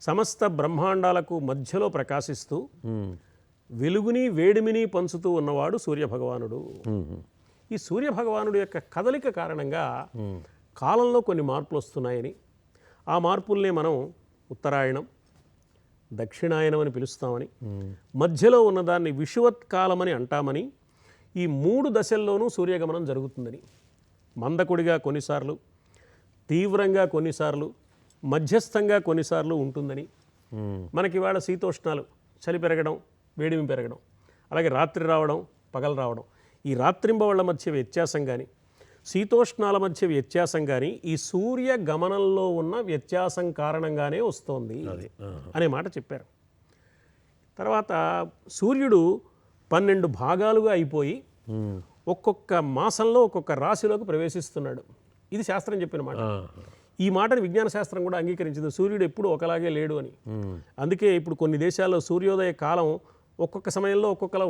సమస్త బ్రహ్మాండాలకు మధ్యలో ప్రకాశిస్తూ వెలుగుని వేడిమిని పంచుతూ ఉన్నవాడు సూర్యభగవానుడు. ఈ సూర్యభగవానుడు యొక్క కదలిక కారణంగా కాలంలో కొన్ని మార్పులు వస్తున్నాయని ఆ మార్పుల్ని మనం ఉత్తరాయణం దక్షిణాయనం అని పిలుస్తామని. మధ్యలో ఉన్నదాన్ని విషువత్కాలమని అంటామని ఈ మూడు దశల్లోనూ సూర్యగమనం జరుగుతుందని. మందకుడిగా కొన్నిసార్లు తీవ్రంగా కొన్నిసార్లు మధ్యస్థంగా కొన్నిసార్లు ఉంటుందని. మనకి ఇవాళ శీతోష్ణాలు చలి పెరగడం వేడిమి పెరగడం అలాగే రాత్రి రావడం పగలు రావడం. ఈ రాత్రింబవళ్ళ మధ్య వ్యత్యాసం కానీ శీతోష్ణాల మధ్య వ్యత్యాసం కానీ ఈ సూర్య గమనంలో ఉన్న వ్యత్యాసం కారణంగానే వస్తోంది అనే మాట చెప్పారు. తర్వాత సూర్యుడు పన్నెండు భాగాలుగా అయిపోయి ఒక్కొక్క మాసంలో ఒక్కొక్క రాశిలోకి ప్రవేశిస్తున్నాడు. ఇది శాస్త్రం చెప్పిన మాట. ఈ మాటని విజ్ఞాన శాస్త్రం కూడా అంగీకరించింది. సూర్యుడు ఎప్పుడు ఒకలాగే లేడు అని. అందుకే ఇప్పుడు కొన్ని దేశాల్లో సూర్యోదయ కాలం ఒక్కొక్క సమయంలో ఒక్కొక్కలా